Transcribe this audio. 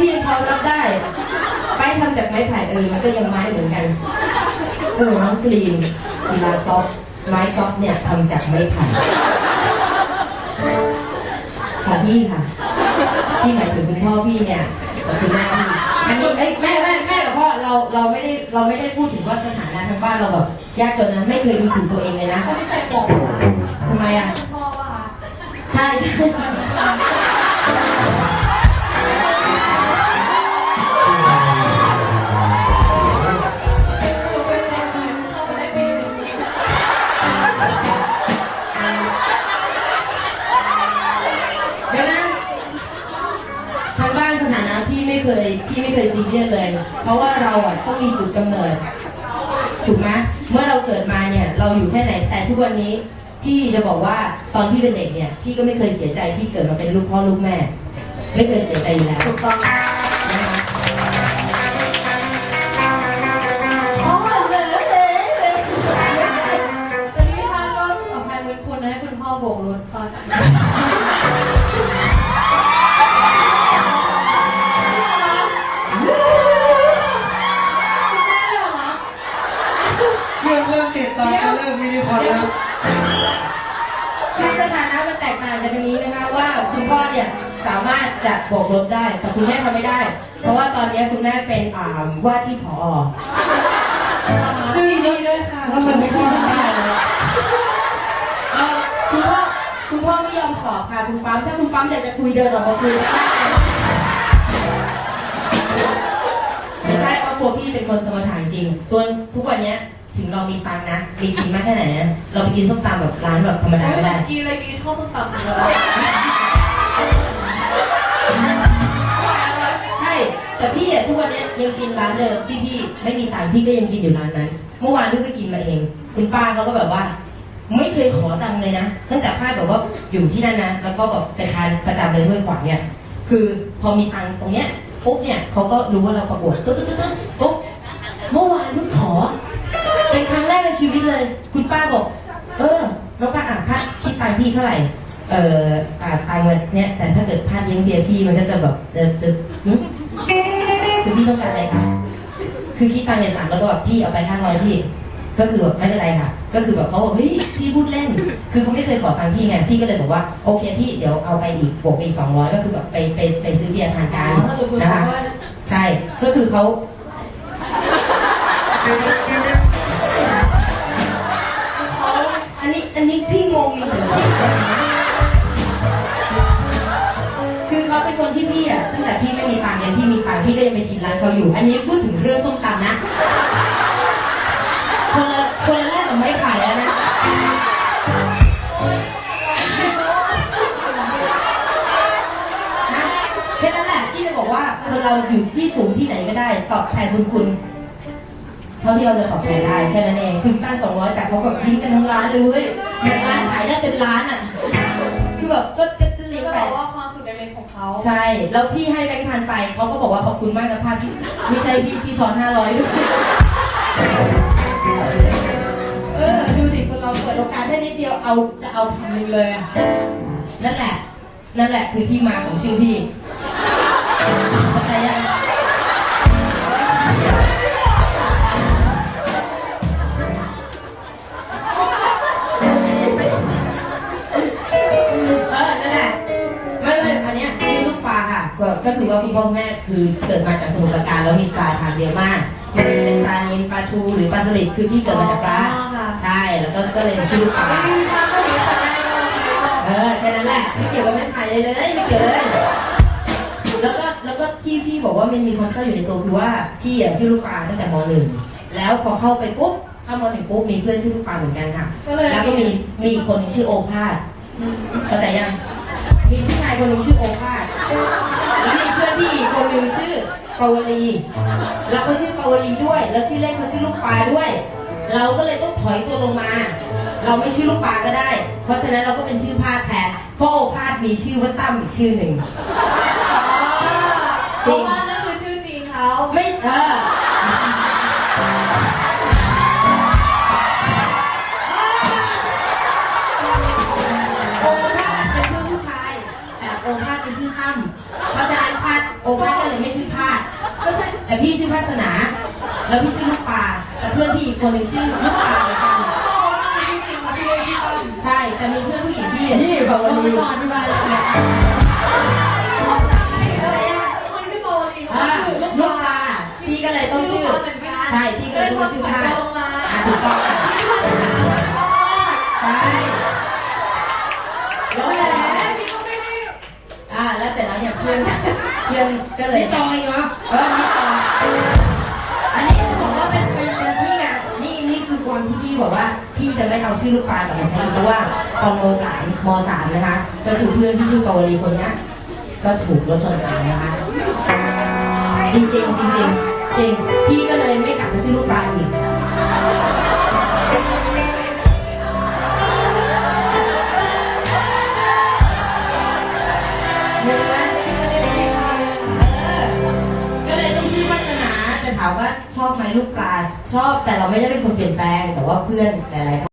พี่ยังพอรับได้ ไปทำจากไม้ไผ่เออมันก็ยังไม้เหมือนกัน เออน้องกรีนกีฬากอล์ฟไม้กอล์ฟเนี่ยทำจากไม้ไผ่ค่ะพี่ค่ะพี่หมายถึงคุณพ่อพี่เนี่ยกับคุณแม่พี่อันนี้เอ้ยแม่แม่แม่กับพ่อเราเราไม่ได้เราไม่ได้พูดถึงว่าสถานะทางบ้านเราแบบยากจนนะไม่เคยดูถูกตัวเองเลยนะเขาไม่เคยบอกนะทำไมอะคุณพ่อว่าใช่ใช่ ไม่เคยพี่ไม่เคยซีเรียสเลย เพราะว่าเราอะต้องมีจุดกำเนิด ถูกไหมเมื่อเราเกิดมาเนี่ย เราอยู่แค่ไหน แต่ทุกวันนี้พี่จะบอกว่าตอนที่เป็นเด็กเนี่ย พี่ก็ไม่เคยเสียใจที่เกิดมาเป็นลูกพ่อลูกแม่ ไม่เคยเสียใจอยู่แล้วถูกต้องนะคะอ๋อเลยเลยเลยแต่นี่ท่านก็อภัยบุญคุณให้คุณพ่อโบกรถตอน เครื่องเริ่มติดตอนจะเริ่มมินิคอนแล้วคือสถานะมันแตกต่างกันตรงนี้นะคะว่าคุณพ่อเนี่ยสามารถจะโบกรถได้ แต่คุณแม่ทำไม่ได้ เพราะว่าตอนนี้คุณแม่เป็นอ่าว่าที่ผอซึ่งดีด้วยค่ะแล้วมันไม่เข้าได้เลยเอ่อคุณพ่อคุณพ่อไม่ยอมสอบค่ะคุณปั๊มถ้าคุณปั๊มอยากจะคุยเดินออกมาคุยได้ไม่ใช่ครอบครัวพี่เป็นคนสมถะจริงตัวทุกวันเนี้ย ถึงเรามีตังค์นะมีกินมากแค่ไหนนะเราไปกินส้มตำแบบร้านแบบธรรมดาไม่ไม่เหมืได้อนกีเลยกีชอบส้มตำเลยใช่ แต่พี่อะทุกวันเนี้ยยังกินร้านเดิมที่พี่ไม่มีตังค์พี่ก็ยังกินอยู่ร้านนั้น เมื่อวานพี่ก็กินมาเอง คุณป้าเขาก็แบบว่า ไม่เคยขอตังค์เลยนะตั้งแต่ป้าแบบว่าอยู่ที่นั่นนะแล้วก็แบบเป็นทานประจำเลยถ้วยขวางเนี่ยคือพอมีตังค์ตรงเนี้ยปุ๊บเนี่ยเขาก็รู้ว่าเราประกวดตึ๊ดตึ๊ดตึ๊ดตึ๊ดปุ๊บ แรกในชีวิตเลย คุณป้าบอก เออน้องป้าอ่านพาคิดตังค์พี่เท่าไหร่ เอ่ออ่าตังค์มันเนี่ย แต่ถ้าเกิดพลาดเลี้ยงเบียร์พี่มันก็จะแบบเดินเดินหึคือพี่ต้องการอะไรคะคือคิดตังค์ในสามแล้วก็แบบพี่เอาไปห้าร้อยพี่ ก็คือแบบไม่เป็นไรค่ะ ก็คือแบบเขาบอกเฮ้ยพี่พูดเล่น คือเขาไม่เคยขอตังค์พี่ไงพี่ก็เลยบอกว่าโอเคพี่เดี๋ยวเอาไปอีกบวกไปอีกสองร้อยก็คือแบบไปไปไปซื้อเบียร์ทานกันถ้าหนูคุณนะเขาคะก็ใช่ก็คือเขาเขา อันนี้พี่งงเลยคือเขาเป็นคนที่พี่อะตั้งแต่พี่ไม่มีตังค์เนี่ยพี่มีตังค์พี่ก็ยังไปกินร้านเขาอยู่ อันนี้พูดถึงเรื่องส้มตำนะคนละคนละแรกกับไม้ไผ่แล้วนะนะแค่นั้นแหละพี่จะบอกว่าคนเราอยู่ที่สูงที่ไหนก็ได้ ตอบแทนบุญคุณ เท่าที่เราจะตอบแทนได้แค่นั้นเองถึงตั้งสองร้อยแต่เขาแบบทิ้งกันทั้งร้านเลยเว้ยร้านขายได้เป็นล้านอะคือแบบก็จะเล็กก็ไปบอกว่าความสุขเล็กๆของเขาใช่แล้วพี่ให้แบงค์พันไปเขาก็บอกว่าขอบคุณมากนะพาพี่ไม่ใช่พี่พี่ทอนห้าร้อยด้วยเออดูดิคนเราเปิดโอกาสแค่นิดเดียวเอาจะเอาพันหนึ่งเลยอะนั่นแหละ นั่นแหละคือที่มาของชื่อพี่เข้าใจยัง ก็คือว่าคุณพ่อคุณแม่คือเกิดมาจากสมุทรปราการแล้วมีปลาทานเยอะมากไม่ว่าจะเป็นปลานิลปลาทูหรือปลาสลิดคือพี่เกิดมาจากปลาอ๋อค่ะ ใช่แล้วก็ก็เลยชื่อลูกปลาไม่มีทางก็ดีแต่แม่ก็ไม่รู้เออแค่นั้นแหละไม่เกี่ยวกับไม้ไผ่เลยเลยไม่เกี่ยวเลย แล้วก็แล้วก็ที่พี่บอกว่ามันมีความเศร้าอยู่ในตัวคือว่าพี่อะชื่อลูกปลาตั้งแต่มหนึ่งแล้วพอเข้าไปปุ๊บเข้ามหนึ่งปุ๊บมีเพื่อนชื่อลูกปลาเหมือนกันค่ะก็เลย แล้วก็มีมีอีกคนหนึงชื่อโอภาส เข้าใจยัง มีผู้ชายคนหนึ่งชื่อโอภาสแล้วมี เพื่อนพี่อีกคนหนึ่งชื่อปาวลี แล้วเขาชื่อปาวลีด้วย แล้วชื่อเล่นเขาชื่อลูกปลาด้วย เราก็เลยต้องถอยตัวลงมา เราไม่ชื่อลูกปลาก็ได้ เพราะฉะนั้นเราก็เป็นชื่อพาดแทน เพราะโอภาสมีชื่อว่าตั้มอีกชื่อหนึ่งเพราะว่านั่นคือชื่อจริงเขา ไม่เออโอ พี่ชื่อวาสนา แล้วพี่ชื่อลูกปลาแต่เพื่อนพี่อีกคนหนึ่งชื่อลูกปลาเหมือนกัน ใช่ แต่มีเพื่อนผู้หญิงพี่อะนี่ชื่อบอกปาวว่าลีไม่ต้องอธิบายละเอียดทำไมอะคนชื่อโบลีอ่าลูกปลาพี่ก็เลยต้องชื่อ ใช่ พี่ก็เลยต้องชื่อผ้าผ้าลงมาอะถูกต้องอะพี่วาสนาชอบมากใช่ แล้วแหมแต่พี่ก็ไม่ได้อ่าแล้วเสร็จแล้วเนี่ยเพื่อนเพื่อนก็เลยนี่ต่ออีกเหรอ เออนี่ บอกว่าพี่จะไม่เอาชื่อลูกปลากับมาใช้เพราะว่าตอนมสามมสามนะคะ ก็คือเพื่อนที่ชื่อปาวลีคนนี้ก็ถูกรถชนตายนะคะ จริงๆจริงจริงๆจริงพี่ก็เลยไม่กลับไปชื่อลูกปลาอีกามว่าชอบไหมลูกปลาชอบแต่เราไม่ได้เป็นคนเปลี่ยนแปลงแต่ว่าเพื่อนหลายๆ